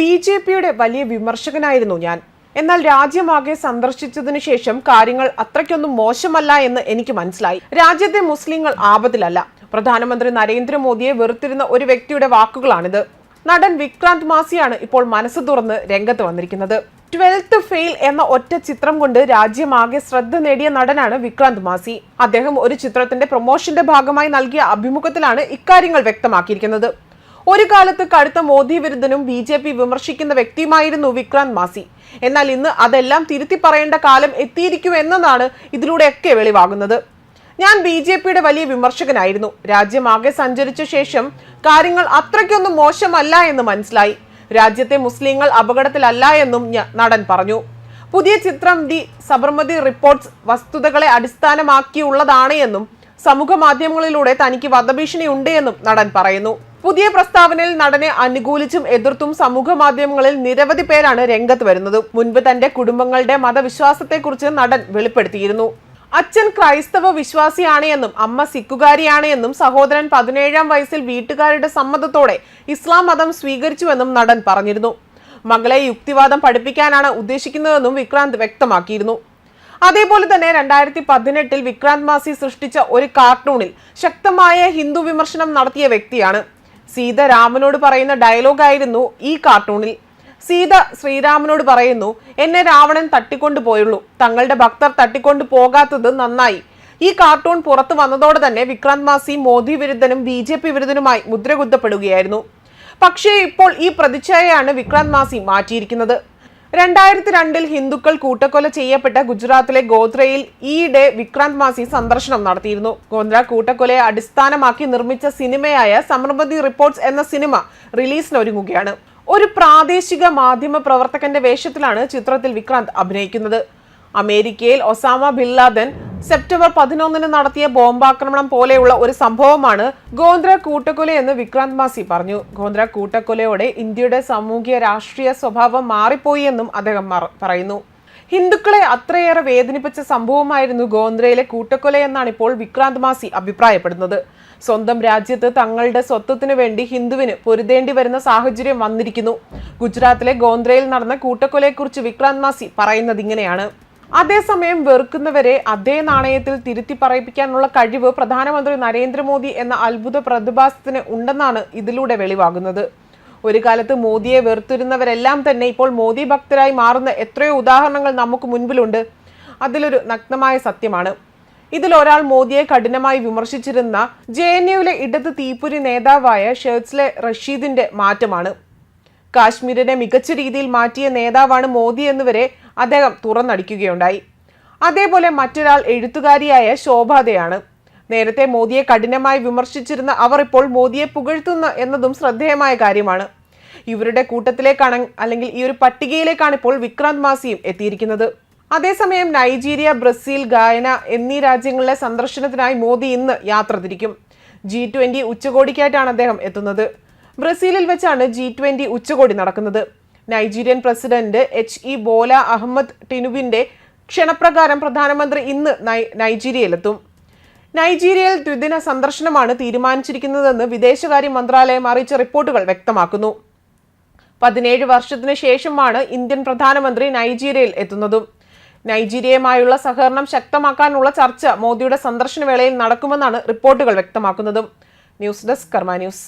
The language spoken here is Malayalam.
ബി ജെ പിയുടെ വലിയ വിമർശകനായിരുന്നു ഞാൻ. എന്നാൽ രാജ്യമാകെ സന്ദർശിച്ചതിനു ശേഷം കാര്യങ്ങൾ അത്രയ്ക്കൊന്നും മോശമല്ല എന്ന് എനിക്ക് മനസ്സിലായി. രാജ്യത്തെ മുസ്ലിങ്ങൾ ആപത്തിലല്ല. പ്രധാനമന്ത്രി നരേന്ദ്രമോദിയെ വെറുത്തിരുന്ന ഒരു വ്യക്തിയുടെ വാക്കുകളാണിത്. നടൻ വിക്രാന്ത് മാസിയാണ് ഇപ്പോൾ മനസ്സ് തുറന്ന് രംഗത്ത് വന്നിരിക്കുന്നത്. ട്വൽത്ത് ഫെയിൽ എന്ന ഒറ്റ ചിത്രം കൊണ്ട് രാജ്യമാകെ ശ്രദ്ധ നേടിയ നടനാണ് വിക്രാന്ത് മാസി. അദ്ദേഹം ഒരു ചിത്രത്തിന്റെ പ്രൊമോഷന്റെ ഭാഗമായി നൽകിയ അഭിമുഖത്തിലാണ് ഇക്കാര്യങ്ങൾ വ്യക്തമാക്കിയിരിക്കുന്നത്. ഒരു കാലത്ത് കടുത്ത മോദി വിരുദ്ധനും ബി ജെ പി വിമർശിക്കുന്ന വ്യക്തിയുമായിരുന്നു വിക്രാന്ത് മാസി. എന്നാൽ ഇന്ന് അതെല്ലാം തിരുത്തി പറയേണ്ട കാലം എത്തിയിരിക്കുമെന്നതാണ് ഇതിലൂടെയൊക്കെ വെളിവാകുന്നത്. ഞാൻ ബി ജെ പിയുടെ വലിയ വിമർശകനായിരുന്നു. രാജ്യമാകെ സഞ്ചരിച്ച ശേഷം കാര്യങ്ങൾ അത്രയ്ക്കൊന്നും മോശമല്ല എന്ന് മനസ്സിലായി. രാജ്യത്തെ മുസ്ലിങ്ങൾ അപകടത്തിലല്ല എന്നും നടൻ പറഞ്ഞു. പുതിയ ചിത്രം ദി സബർമതി റിപ്പോർട്ട്സ് വസ്തുതകളെ അടിസ്ഥാനമാക്കിയുള്ളതാണ് എന്നും സമൂഹ മാധ്യമങ്ങളിലൂടെ തനിക്ക് വധഭീഷണി ഉണ്ട് എന്നും നടൻ പറയുന്നു. പുതിയ പ്രസ്താവനയിൽ നടനെ അനുകൂലിച്ചും എതിർത്തും സമൂഹ മാധ്യമങ്ങളിൽ നിരവധി പേരാണ് രംഗത്ത് വരുന്നത്. മുൻപ് തന്റെ കുടുംബങ്ങളുടെ മതവിശ്വാസത്തെക്കുറിച്ച് നടൻ വെളിപ്പെടുത്തിയിരുന്നു. അച്ഛൻ ക്രൈസ്തവ വിശ്വാസിയാണ് എന്നും അമ്മ സിക്കുകാരിയാണ് എന്നും സഹോദരൻ പതിനേഴാം വയസ്സിൽ വീട്ടുകാരുടെ സമ്മതത്തോടെ ഇസ്ലാം മതം സ്വീകരിച്ചുവെന്നും നടൻ പറഞ്ഞിരുന്നു. മകളെ യുക്തിവാദം പഠിപ്പിക്കാനാണ് ഉദ്ദേശിക്കുന്നതെന്നും വിക്രാന്ത് വ്യക്തമാക്കിയിരുന്നു. അതേപോലെ തന്നെ രണ്ടായിരത്തി പതിനെട്ടിൽ വിക്രാന്ത് മാസി സൃഷ്ടിച്ച ഒരു കാർട്ടൂണിൽ ശക്തമായ ഹിന്ദു വിമർശനം നടത്തിയ വ്യക്തിയാണ്. സീത രാമനോട് പറയുന്ന ഡയലോഗായിരുന്നു ഈ കാർട്ടൂണിൽ. സീത ശ്രീരാമനോട് പറയുന്നു എന്നെ രാവണൻ തട്ടിക്കൊണ്ടു പോയുള്ളൂ. തങ്ങളുടെ ഭക്തർ തട്ടിക്കൊണ്ടു പോകാത്തത് നന്നായി. ഈ കാർട്ടൂൺ പുറത്തു വന്നതോടെ തന്നെ വിക്രാന്ത് മാസി മോദി വിരുദ്ധനും ബി ജെ പി വിരുദ്ധനുമായി മുദ്രകുത്തപ്പെടുകയായിരുന്നു. പക്ഷേ ഇപ്പോൾ ഈ പ്രതിച്ഛായയാണ് വിക്രാന്ത് മാസി മാറ്റിയിരിക്കുന്നത്. രണ്ടായിരത്തി രണ്ടിൽ ഹിന്ദുക്കൾ കൂട്ടക്കൊല ചെയ്യപ്പെട്ട ഗുജറാത്തിലെ ഗോത്രയിൽ ഈയിടെ വിക്രാന്ത് മാസി സന്ദർശനം നടത്തിയിരുന്നു. ഗോന്ദ്ര കൂട്ടക്കൊലയെ അടിസ്ഥാനമാക്കി നിർമ്മിച്ച സിനിമയായ സമൃദ്ധി റിപ്പോർട്ട്സ് എന്ന സിനിമ റിലീസിനൊരുങ്ങുകയാണ്. ഒരു പ്രാദേശിക മാധ്യമ പ്രവർത്തകന്റെ വേഷത്തിലാണ് ചിത്രത്തിൽ വിക്രാന്ത് അഭിനയിക്കുന്നത്. അമേരിക്കയിൽ ഒസാമ ബിൻ ലാദൻ സെപ്റ്റംബർ പതിനൊന്നിന് നടത്തിയ ബോംബാക്രമണം പോലെയുള്ള ഒരു സംഭവമാണ് ഗോന്ദ്ര കൂട്ടക്കൊല എന്ന് വിക്രാന്ത് മാസി പറഞ്ഞു. ഗോന്ദ്ര കൂട്ടക്കൊലയോടെ ഇന്ത്യയുടെ സാമൂഹ്യ രാഷ്ട്രീയ സ്വഭാവം മാറിപ്പോയി എന്നും അദ്ദേഹം പറയുന്നു. ഹിന്ദുക്കളെ അത്രയേറെ വേദനിപ്പിച്ച സംഭവമായിരുന്നു ഗോന്ദ്രയിലെ കൂട്ടക്കൊല എന്നാണ് ഇപ്പോൾ വിക്രാന്ത് മാസി അഭിപ്രായപ്പെടുന്നത്. സ്വന്തം രാജ്യത്ത് തങ്ങളുടെ സ്വത്വത്തിനു വേണ്ടി ഹിന്ദുവിന് പൊരുതേണ്ടി വരുന്ന സാഹചര്യം വന്നിരിക്കുന്നു. ഗുജറാത്തിലെ ഗോന്ദ്രയിൽ നടന്ന കൂട്ടക്കൊലയെക്കുറിച്ച് വിക്രാന്ത് മാസി പറയുന്നത് ഇങ്ങനെയാണ്. അതേസമയം വെറുക്കുന്നവരെ അതേ നാണയത്തിൽ തിരുത്തി പറയിപ്പിക്കാനുള്ള കഴിവ് പ്രധാനമന്ത്രി നരേന്ദ്രമോദി എന്ന അത്ഭുത പ്രതിഭാസത്തിന് ഉണ്ടെന്നാണ് ഇതിലൂടെ വെളിവാകുന്നത്. ഒരു കാലത്ത് മോദിയെ വെറുത്തിരുന്നവരെല്ലാം തന്നെ ഇപ്പോൾ മോദി ഭക്തരായി മാറുന്ന എത്രയോ ഉദാഹരണങ്ങൾ നമുക്ക് മുൻപിലുണ്ട്. അതിലൊരു നഗ്നമായ സത്യമാണ്. ഇതിൽ ഒരാൾ മോദിയെ കഠിനമായി വിമർശിച്ചിരുന്ന ജെ എൻ യുവിലെ ഇടത് തീപ്പൊരി നേതാവായ ഷേർസ്ലെ റഷീദിന്റെ മാറ്റമാണ്. കാശ്മീരിനെ മികച്ച രീതിയിൽ മാറ്റിയ നേതാവാണ് മോദി എന്നുവരെ അദ്ദേഹം തുറന്നടിക്കുകയുണ്ടായി. അതേപോലെ മറ്റൊരാൾ എഴുത്തുകാരിയായ ശോഭാദയാണ്. നേരത്തെ മോദിയെ കഠിനമായി വിമർശിച്ചിരുന്ന അവർ ഇപ്പോൾ മോദിയെ പുകഴ്ത്തുന്നു എന്നതും ശ്രദ്ധേയമായ കാര്യമാണ്. ഇവരുടെ കൂട്ടത്തിലേക്കാണ് അല്ലെങ്കിൽ ഈ ഒരു പട്ടികയിലേക്കാണ് ഇപ്പോൾ വിക്രാന്ത് മാസിയും എത്തിയിരിക്കുന്നത്. അതേസമയം നൈജീരിയ ബ്രസീൽ ഗായന എന്നീ രാജ്യങ്ങളിലെ സന്ദർശനത്തിനായി മോദി ഇന്ന് യാത്ര തിരിക്കും. ജി ട്വന്റി ഉച്ചകോടിക്കായിട്ടാണ് അദ്ദേഹം എത്തുന്നത്. ബ്രസീലിൽ വെച്ചാണ് ജി ട്വന്റി ഉച്ചകോടി നടക്കുന്നത്. Nigerian president H E Bola Ahmed ടിനുവിന്റെ ക്ഷണപ്രകാരം പ്രധാനമന്ത്രി ഇന്ന് നൈജീരിയയിലെത്തും. നൈജീരിയയിൽ ദ്വിദിന സന്ദർശനമാണ് തീരുമാനിച്ചിരിക്കുന്നതെന്ന് വിദേശകാര്യ മന്ത്രാലയം അറിയിച്ച റിപ്പോർട്ടുകൾ വ്യക്തമാക്കുന്നു. പതിനേഴ് വർഷത്തിന് ശേഷമാണ് ഇന്ത്യൻ പ്രധാനമന്ത്രി നൈജീരിയയിൽ എത്തുന്നതും. നൈജീരിയയുമായുള്ള സഹകരണം ശക്തമാക്കാനുള്ള ചർച്ച മോദിയുടെ സന്ദർശന വേളയിൽ നടക്കുമെന്നാണ് റിപ്പോർട്ടുകൾ വ്യക്തമാക്കുന്നതും. News desk Karma news.